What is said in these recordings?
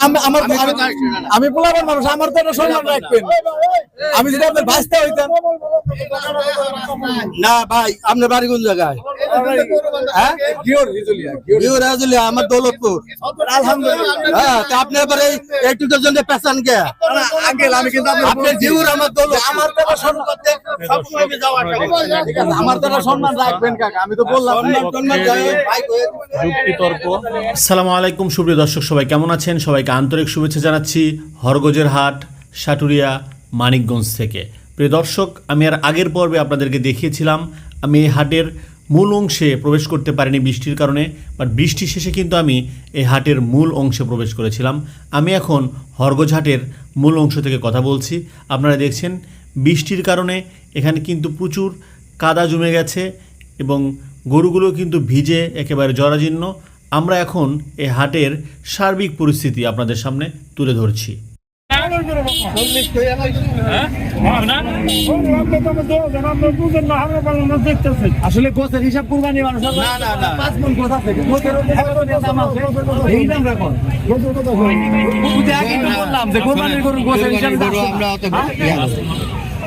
আমি আমার আমি- পোলাবার মানুষ আমার তো সম্মান রাখবেন। আমি যদি আপনার ভাসতে হইতাম না ভাই আপনার বাড়ি কোন জায়গায়? হ্যাঁ? আমার দৌলতপুর। আলহামদুলিল্লাহ হ্যাঁ তা এবারে জন্য আপনি জিউর আমার দৌলত। আমার সম্মান আমার সম্মান রাখবেন কাকা আমি তো বললাম। সম্মান আসসালামু আলাইকুম সুপ্রিয় দর্শক সবাই কেমন আছেন? সবাইকে আন্তরিক শুভেচ্ছা জানাচ্ছি হরগজের হাট, সাটুরিয়া, মানিকগঞ্জ থেকে। প্রিয় দর্শক, আমি আর আগের পর্বে আপনাদেরকে দেখিয়েছিলাম, আমি এই হাটের মূল অংশে প্রবেশ করতে পারিনি বৃষ্টির কারণে বাট বৃষ্টি শেষে কিন্তু আমি এই হাটের মূল অংশে প্রবেশ করেছিলাম। আমি এখন হরগজ হাটের মূল অংশ থেকে কথা বলছি। আপনারা দেখছেন, বৃষ্টির কারণে এখানে কিন্তু প্রচুর কাদা জমে গেছে এবং গরুগুলো কিন্তু ভিজে একেবারে জরাজীর্ণ। আমরা এখন এই হাটের সার্বিক পরিস্থিতি আপনাদের সামনে তুলে ধরছি। আসলে গোছের হিসাব কুরবানি মানুষ মন আমরা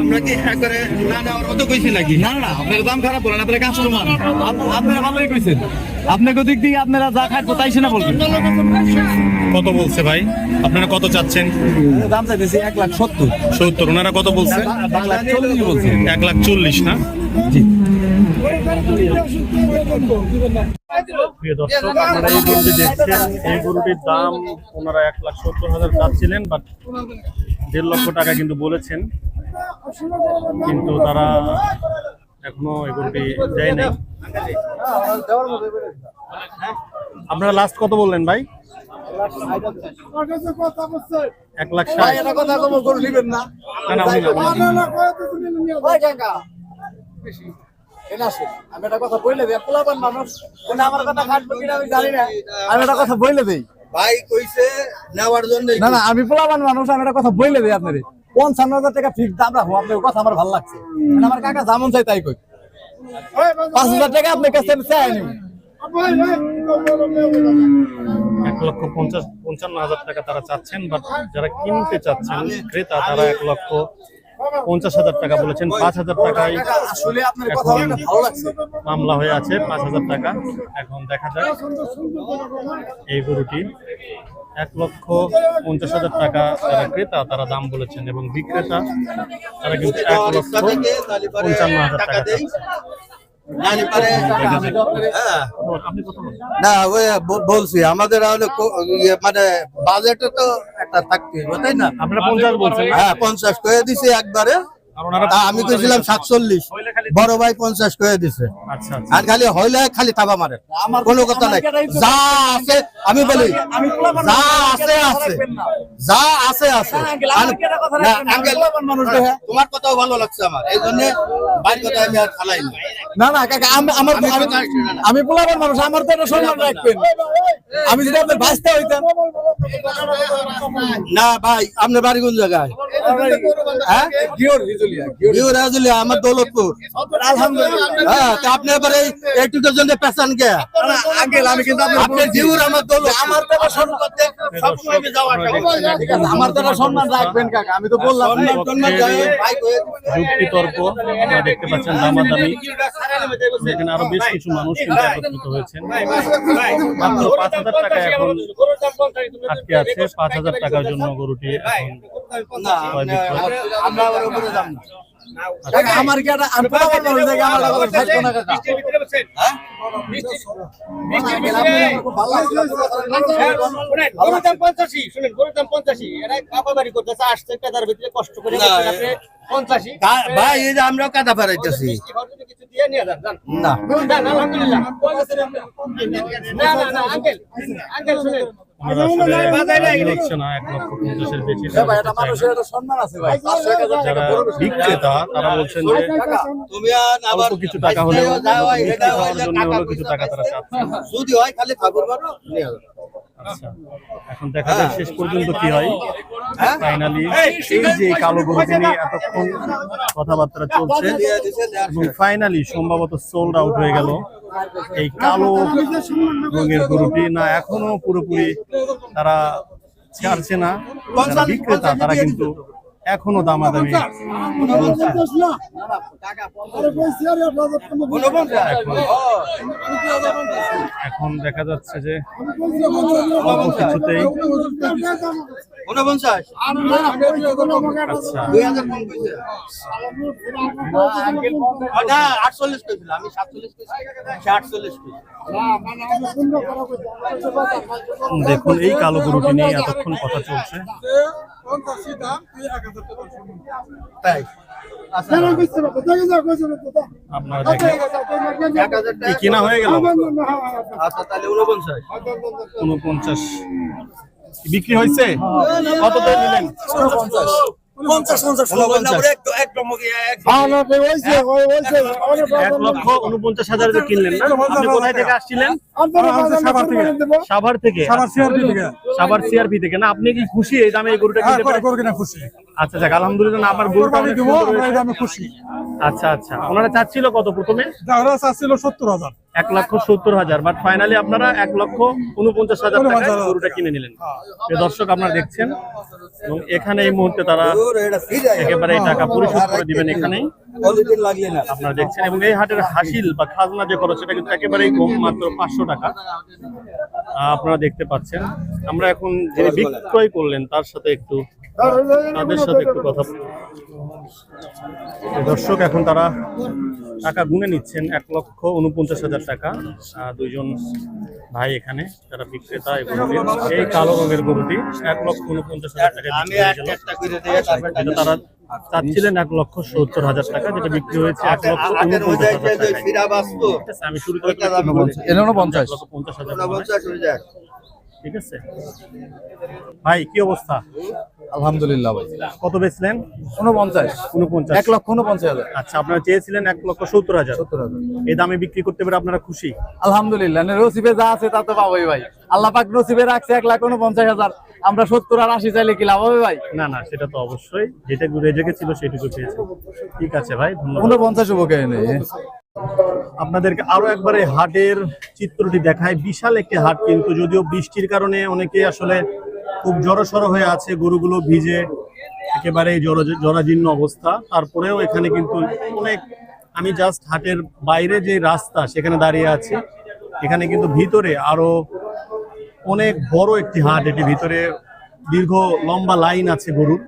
আমরা কি হ্যাঁ করে না না ওর মতো কইছি নাকি? না না আপনার দাম খারাপ বলেন আপনার কাস্টমার আপনারা ভালোই কইছেন। আপনাকে দিক দিয়ে আপনারা যা তাই সেনা বলবেন? কত বলছে ভাই? আপনারা কত চাচ্ছেন? দাম চাইতেছি এক লাখ সত্তর। সত্তর ওনারা কত বলছে? এক লাখ চল্লিশ বলছে। এক লাখ চল্লিশ না? প্রিয় দর্শক আপনারা এই গরুটি দেখছেন। এই গরুটির দাম ওনারা এক লাখ সত্তর হাজার চাচ্ছিলেন বাট দেড় লক্ষ টাকা কিন্তু বলেছেন। কিন্তু তারা এখনও এই গরুটি দেয় নাই। আপনারা লাস্ট কত বললেন ভাই? এক লাখ ষাট। কথা নিবেন না। না আমি একটা কথা বইলে দেই পোলাপান মানুষ আমার কথা কিনা আমি জানি না। আমি একটা কথা বইলে দেই। ভাই কইছে নেওয়ার জন্য না না আমি পোলাপান মানুষ আমি একটা কথা বইলে দেই আপনারে। পঞ্চান্ন হাজার টাকা ফিক্স দাম রাখো আপনার কথা আমার ভালো লাগছে। মানে আমার কাকা যেমন চাই তাই কই। পাঁচ হাজার টাকা আপনার কাছে আমি চাই নিব এক লক্ষ পঞ্চাশ পঞ্চান্ন হাজার টাকা তারা চাচ্ছেন বাট যারা কিনতে চাচ্ছেন ক্রেতা তারা এক লক্ষ পঞ্চাশ হাজার টাকা বলেছেন পাঁচ হাজার টাকায় এখন মামলা হয়ে আছে পাঁচ হাজার টাকা। এখন দেখা যাক এই গরুটি এক লক্ষ পঞ্চাশ হাজার টাকা যারা ক্রেতা তারা দাম বলেছেন এবং বিক্রেতা তারা কিন্তু এক লক্ষ পঞ্চান্ন হাজার টাকা হ্যাঁ? না ওই বলছি আমাদের হলো ইয়ে মানে বাজেটে তো একটা থাকতে তাই না? আমরা পঞ্চাশ হ্যাঁ পঞ্চাশ করে দিছি একবারে। আমি কইছিলাম সাতচল্লিশ। বড় ভাই পঞ্চাশ করে দিছে। আচ্ছা আচ্ছা। আর খালি হইলে খালি থাবা মারে। আমার কোনো কথা নাই। যা আছে আমি বলি যা আছে আছে। যা আছে আছে। তোমার কথাও ভালো লাগছে আমার। এই জন্য কথা আমি না। না কাকা আমার। আমি মানুষ আমার তো সম্মান রাখবেন। আমি যদি আপনার ভাসতে হইতাম না ভাই আপনার বাড়ি কোন জায়গায়? হ্যাঁ? আমার দৌলতপুর। আলহামদুলিল্লাহ হ্যাঁ তা আপনি এবারে এইটুকুর জন্য পেছান কে আমি কিন্তু আপনার আপনি জিউর আমার দৌলত আমার তো সম্মান করতে সবসময় আমি যাওয়া আসা করি। ঠিক আছে আমার তো সম্মান রাখবেন কাকা আমি তো বললাম। সম্মান টন্মান যায়, ভাই কয়ে দিবেন। যুক্তিতর্ক আপনারা দেখতে পাচ্ছেন দামাদামি। এখানে আরও বেশ কিছু মানুষ কিন্তু একত্রিত হয়েছেন। মাত্র পাঁচ হাজার টাকা এখন আটকে আছে পাঁচ হাজার টাকার জন্য গরুটি। আমরা কি একটা? গরুর দাম পঞ্চাশি শুনেন গরুর দাম পঞ্চাশি এরা কাপা বাড়ি করতেছে আসছে পেদার ভিতরে কষ্ট করে না, করছেন আপনি পঞ্চাশি ভাই এই যে আমরাও কাদা পারাইতেছি না না আঙ্কেল আঙ্কেল শুনেন। না। বিক্রেতা তারা বলছেন যে তুমি আর আবার অল্প কিছু টাকা হলেও কিছু টাকা তারা চাচ্ছে। যদি হয় খালি ঠাকুর। আচ্ছা। এখন দেখা যাক শেষ পর্যন্ত কি হয়। হ্যাঁ? ফাইনালি এই যে কালো গরুটি নিয়ে এতক্ষণ কথাবার্তা চলছে। এবং ফাইনালি সম্ভবত সোল্ড আউট হয়ে গেল। এই কালো রঙের গরুটি না এখনও পুরোপুরি তারা ছাড়ছে না। বিক্রেতা তারা কিন্তু এখনও দামাদামি? এখন দেখা যাচ্ছে যে কিছুতেই ঊনপঞ্চাশ? আচ্ছা দুই হাজার কম কইছে। না, আটচল্লিশ কইছিল, আমি সাতচল্লিশ কইছি, সে আটচল্লিশ কইছে। দেখুন এই কালো গরুটি নিয়ে এতক্ষণ কথা চলছে তাই? কিনা হয়ে গেল আচ্ছা, তাহলে ঊনপঞ্চাশ। উনপঞ্চাশ বিক্রি হয়েছে? কত দিয়ে নিলেন। এক লক্ষ উনপঞ্চাশ হাজার কিনলেন আপনি কোথায় থেকে আসছিলেন? সাভার থেকে। সাভার সিআরপি থেকে। না আপনি কি খুশি এই দামে এই গরুটা কিনতে পারেন? আচ্ছা যাক আলহামদুলিল্লাহ না, আমার গরুটা অনেক সুন্দর হয়েছে। আচ্ছা আচ্ছা। ওনারা চাচ্ছিল কত প্রথমে? চাচ্ছিল সত্তর হাজার। এক লক্ষ সত্তর হাজার বাট ফাইনালি আপনারা এক লক্ষ উনপঞ্চাশ হাজার টাকায় গরুটা কিনে নিলেন। দর্শক আপনারা দেখছেন এবং এখানে এই মুহূর্তে তারা একেবারে এই টাকা পরিশোধ করে দিবেন এখানেই। আপনারা দেখছেন এবং এই হাটের হাসিল বা খাজনা যে খরচ সেটা কিন্তু একেবারেই কম মাত্র পাঁচশো টাকা। আপনারা দেখতে পাচ্ছেন। আমরা এখন যিনি বিক্রয় করলেন তার সাথে একটু তাদের সাথে একটু কথা দর্শক এখন তারা টাকা গুনে নিচ্ছেন এক লক্ষ উনপঞ্চাশ হাজার টাকা। দুইজন ভাই এখানে যারা বিক্রেতা এবং এই কালো রঙের গরুটি এক লক্ষ উনপঞ্চাশ হাজার টাকা টাকা তারা চাচ্ছিলেন এক লক্ষ সত্তর হাজার টাকা যেটা বিক্রি হয়েছে এক লক্ষ উনপঞ্চাশ হাজার আছে, আমি শুরু করে পঞ্চাশ হাজার ঠিক আছে? ভাই কি অবস্থা? আলহামদুলিল্লাহ ভাই। কত বেচলেন? ঊনপঞ্চাশ। উনপঞ্চাশ এক লক্ষ হাজার। আচ্ছা আপনারা চেয়েছিলেন এক লক্ষ সত্তর হাজার। সত্তর হাজার। এই দামে বিক্রি করতে পেরে আপনারা খুশি? আলহামদুলিল্লাহ নসিবে যা আছে তা তো পাবোই ভাই। আল্লাহ পাক নসিবে রাখছে এক লাখ উনপঞ্চাশ হাজার। আমরা সত্তর আর আশি চাইলে কি লাভ হবে ভাই? না না সেটা তো অবশ্যই। যেটা রেজেকে ছিল সেটুকু পেয়েছে। ঠিক আছে ভাই ধন্যবাদ। উনপঞ্চাশ উপকে আপনাদেরকে আরও একবার হাটের চিত্রটি দেখায় বিশাল একটি হাট কিন্তু, যদিও বৃষ্টির কারণে অনেকে আসলে খুব জড়সড় হয়ে আছে, গরুগুলো ভিজে একেবারে জরাজীর্ণ অবস্থা। তারপরেও এখানে কিন্তু অনেক, আমি জাস্ট হাটের বাইরে যে রাস্তা, সেখানে দাঁড়িয়ে আছি। এখানে কিন্তু ভিতরে আরও অনেক বড় একটি হাট, এটি ভিতরে দীর্ঘ লম্বা লাইন আছে গরুর।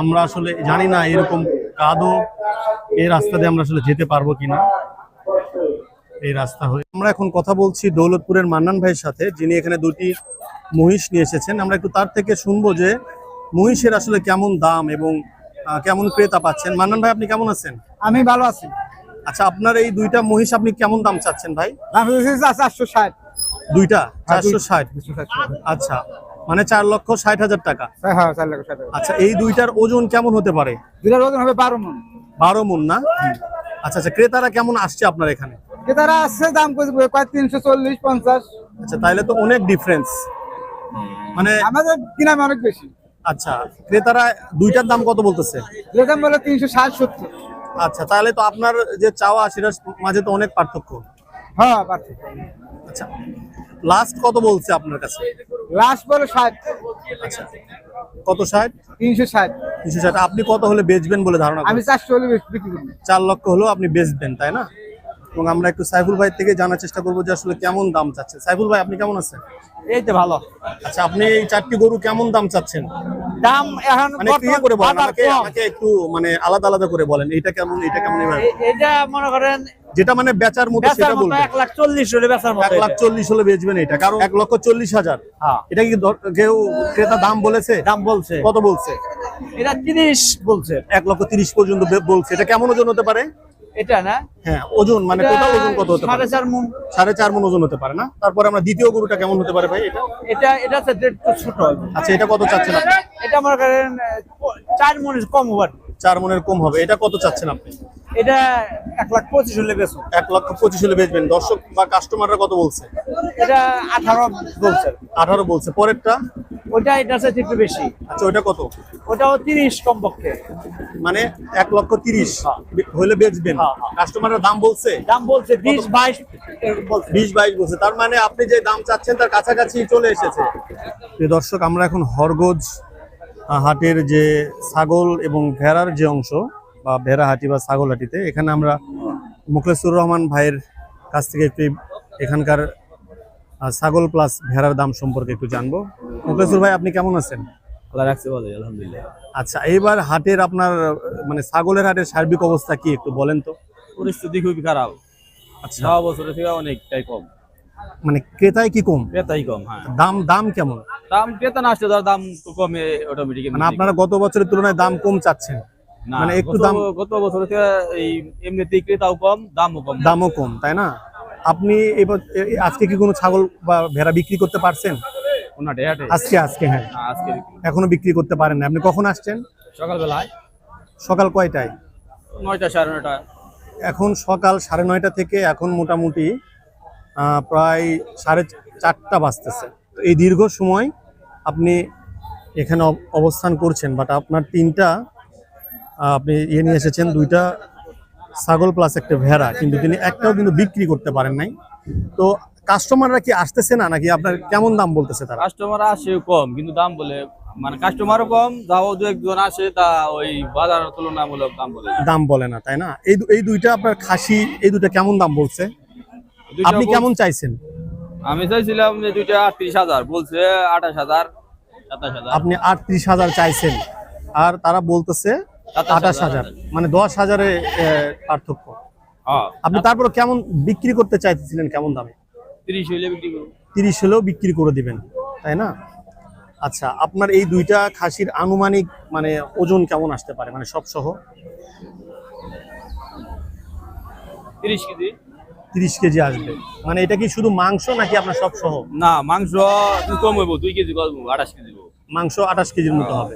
আমরা আসলে জানি না এরকম কাদো এই রাস্তা দিয়ে আমরা আসলে যেতে পারব কিনা। এই রাস্তা হয়ে আমরা এখন কথা বলছি দৌলতপুরের মান্নান ভাইয়ের সাথে যিনি এখানে দুটি মহিষ নিয়ে এসেছেন। আমরা একটু তার থেকে শুনব যে মহিষের আসলে কেমন দাম এবং কেমন ক্রেতা পাচ্ছেন। মান্নান ভাই আপনি কেমন আছেন? আমি ভালো আছি। আচ্ছা আপনার এই দুইটা মহিষ আপনি কেমন দাম চাচ্ছেন ভাই? চারশো ষাট। দুইটা? হ্যাঁ, চারশো ষাট? আচ্ছা মানে চার লক্ষ ষাট হাজার টাকা। হ্যাঁ লাখ ষাট আচ্ছা এই দুইটার ওজন কেমন হতে পারে? দুটার ওজন হবে বারো মন। বারো মন না? আচ্ছা আচ্ছা ক্রেতারা কেমন আসছে আপনার এখানে? তারা আসছে দাম কয় তিনশো চল্লিশ পঞ্চাশ। আচ্ছা তাইলে তো অনেক ডিফারেন্স মানে আমাদের কিনা অনেক বেশি। আচ্ছা ক্রেতারা দুইটার দাম কত বলতেছে? যে বলে তিনশো ষাট সত্তর। আচ্ছা তাহলে তো আপনার যে চাওয়া সেটার মাঝে তো অনেক পার্থক্য। হ্যাঁ পার্থক্য। আচ্ছা লাস্ট কত বলছে আপনার কাছে? লাস্ট বলে ষাট। আচ্ছা কত ষাট? তিনশো ষাট। তিনশো ষাট। আপনি কত হলে বেচবেন বলে ধারণা আমি চারশো হলে বিক্রি করব চার লক্ষ হলেও আপনি বেচবেন তাই না? এবং আমরা একটু সাইফুল ভাই থেকে জানার চেষ্টা করব যে আসলে কেমন দাম চাচ্ছে। সাইফুল ভাই আপনি কেমন আছেন? এই তো ভালো। আচ্ছা আপনি এই চারটি গরু কেমন দাম চাচ্ছেন? দাম এখন মানে ইয়ে করে বলেন আমাকে আমাকে একটু মানে আলাদা আলাদা করে বলেন এটা কেমন এটা কেমন এটা মনে করেন যেটা মানে বেচার মতো সেটা বলবেন। লাখ চল্লিশ হলে বেচার এক লাখ চল্লিশ হলে বেচবেন এটা কারণ এক লক্ষ চল্লিশ হাজার। হ্যাঁ। এটা কি কেউ ক্রেতা দাম বলেছে? দাম বলছে। কত বলছে? এটা তিরিশ বলছে। এক লক্ষ তিরিশ পর্যন্ত বলছে। এটা কেমন ওজন হতে পারে? এটা না? হ্যাঁ ওজন মানে টোটাল ওজন কত হতে পারে? সাড়ে চার মন। সাড়ে চার মন ওজন হতে পারে না? তারপরে আমরা দ্বিতীয় গরুটা কেমন হতে পারে ভাই এটা? এটা এটা একটু ছোট। আচ্ছা এটা কত চাচ্ছেন আপনি? এটা করেন আহ, চার মনের কম ওভার চার মনের কম হবে। এটা কত চাচ্ছেন আপনি? এটা এক লাখ পঁচিশ হলে বেশি এক লক্ষ পঁচিশ হলে বেচবেন। দর্শক বা কাস্টমাররা কত বলছে? এটা আঠারো বলছে। আঠারো বলছে। পরেরটা? ওইটা এটা হচ্ছে একটু বেশি। আচ্ছা ওইটা কত? ওটাও তিরিশ কমপক্ষে মানে এক লক্ষ তিরিশ হলে বেচবেন। হ্যাঁ, হ্যাঁ। কাস্টমাররা দাম বলছে? দাম বলছে বিশ বাইশ বিশ বাইশ বলছে। তার মানে আপনি যে দাম চাচ্ছেন তার কাছাকাছি চলে এসেছে। প্রিয় দর্শক আমরা এখন হরগজ হাটের যে ছাগল এবং ভেড়ার যে অংশ বা ভেড়া হাটি বা ছাগল হাটিতে এখানে আমরা মুখলেসুর রহমান ভাইয়ের কাছ থেকে একটু এখানকার ছাগল প্লাস ভেড়ার দাম সম্পর্কে একটু জানব। মুখলেসুর ভাই আপনি কেমন আছেন? আল্লাহ রাখছে বলে আলহামদুলিল্লাহ। আচ্ছা এইবার হাটের আপনার মানে ছাগলের হাটের সার্বিক অবস্থা কি একটু বলেন তো? পরিস্থিতি খুবই খারাপ। আচ্ছা। বছরের থেকে অনেকটাই কম। মানে ক্রেতায় কি কম? ক্রেতাই কম হ্যাঁ। দাম দাম কেমন? দাম ক্রেতা না আসলে দাম কমে অটোমেটিক মানে আপনারা গত বছরের তুলনায় দাম কম চাচ্ছেন? মানে একটু দাম- গত বছর থেকে এই এমনিতেই ক্রেতাও কম দামও কম। দামও কম তাই না? আপনি আজকে কি কোনো ছাগল বা ভেড়া বিক্রি করতে পারছেন? আজকে আজকে হ্যাঁ। এখনও বিক্রি করতে পারেন না। আপনি কখন আসছেন? সকালবেলায়। সকাল কয়টায়? নয়টা সাড়ে নয়টা। এখন সকাল সাড়ে নয়টা থেকে এখন মোটামুটি প্রায় সাড়ে চারটা বাজতেছে। তো এই দীর্ঘ সময় আপনি এখানে অব- অবস্থান করছেন বাট আপনার তিনটা আপনি ইয়ে নিয়ে এসেছেন দুইটা ছাগল প্লাস একটা ভেড়া কিন্তু তিনি একটাও কিন্তু বিক্রি করতে পারেন নাই। তো কাস্টমাররা কি আসতেছে না? নাকি আপনার কেমন দাম বলতেছে তারা? কাস্টমার আসে কম কিন্তু দাম বলে মানে কাস্টমারও কম যাও দু একজন আসে তা ওই বাজার তুলনামূলক দাম বলে দাম বলে না তাই না? এই এই দুইটা আপনার খাসি এই দুইটা কেমন দাম বলছে? আপনি কেমন চাইছেন? আমি চাইছিলাম যে দুইটা আটত্রিশ হাজার বলছে আঠাশ হাজার। আপনি আটত্রিশ হাজার চাইছেন। আর তারা বলতেছে আঠাশ হাজার। মানে দশ হাজারে পার্থক্য। হ্যাঁ। আপনি তারপরে কেমন বিক্রি করতে চাইতেছিলেন কেমন দামে? তিরিশ হইলে বিক্রি তিরিশ হলেও বিক্রি করে দিবেন তাই না? আচ্ছা আপনার এই দুইটা খাসির আনুমানিক মানে ওজন কেমন আসতে পারে? মানে সব সহ? তিরিশ কেজি। তিরিশ কেজি আসবে। মানে এটা কি শুধু মাংস নাকি আপনার সব সহ? না মাংস কম হইব দুই কেজি কম আঠাশ কেজি মাংস আঠাশ কেজির মতো হবে।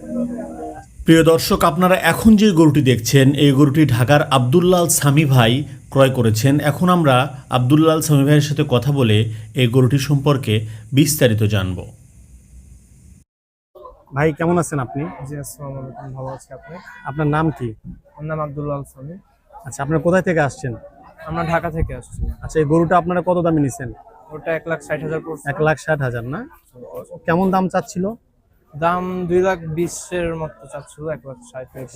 প্রিয় দর্শক আপনারা এখন যে গরুটি দেখছেন এই গরুটি ঢাকার আবদুল্লাল সামি ভাই ক্রয় করেছেন। এখন আমরা আবদুল্লাল সামি ভাইয়ের সাথে কথা বলে এই গরুটি সম্পর্কে বিস্তারিত জানব। ভাই কেমন আছেন আপনি? জি আসসালামু আলাইকুম। ভালো আছি আপনি? আপনার নাম কি? আমার নাম আব্দুল্লাহ আল সামি। আচ্ছা আপনার কোথায় থেকে আসছেন? আমরা ঢাকা থেকে আসছি। আচ্ছা এই গরুটা আপনারা কত দামে নিছেন? ওটা এক লাখ ষাট হাজার এক লাখ ষাট হাজার না? কেমন দাম চাচ্ছিল? দাম দুই লাখ বিশের মতো চাচ্ছিল এক লাখ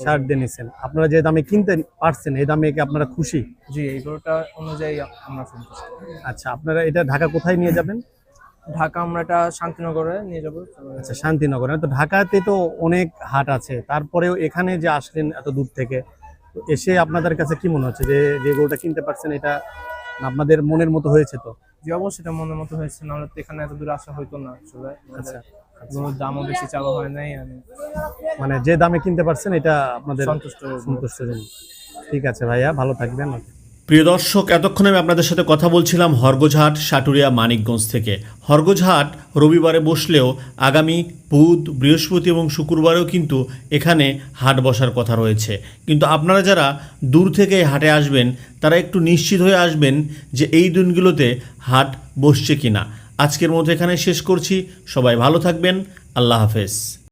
ষাট দিয়ে নিছেন। আপনারা যে দামে কিনতে পারছেন এই দামে কি আপনারা খুশি? জি এই গরুটা অনুযায়ী আমরা সন্তুষ্ট আচ্ছা আপনারা এটা ঢাকা কোথায় নিয়ে যাবেন? ঢাকা আমরা এটা শান্তিনগরে নিয়ে যাব। আচ্ছা শান্তিনগরে তো ঢাকাতে তো অনেক হাট আছে। তারপরেও এখানে যে আসলেন এত দূর থেকে এসে আপনাদের কাছে কি মনে হচ্ছে যে যে গরুটা কিনতে পারছেন এটা আপনাদের মনের মতো হয়েছে তো? জি অবশ্যই এটা মনের মতো হয়েছে। নাহলে তো এখানে এত দূর আসা হইতো না আসলে। আচ্ছা। গরুর দামও বেশি চাওয়া হয় নাই মানে যে দামে কিনতে পারছেন এটা আপনাদের সন্তুষ্ট সন্তুষ্টজনক ঠিক আছে ভাইয়া ভালো থাকবেন। প্রিয় দর্শক এতক্ষণ আমি আপনাদের সাথে কথা বলছিলাম হরগোঝাট সাটুরিয়া মানিকগঞ্জ থেকে। হরগোঝাট রবিবারে বসলেও আগামী বুধ বৃহস্পতি এবং শুক্রবারেও কিন্তু এখানে হাট বসার কথা রয়েছে। কিন্তু আপনারা যারা দূর থেকে হাটে আসবেন তারা একটু নিশ্চিত হয়ে আসবেন যে এই দিনগুলোতে হাট বসছে কিনা। আজকের মতো এখানে শেষ করছি। সবাই ভালো থাকবেন। আল্লাহ হাফেজ।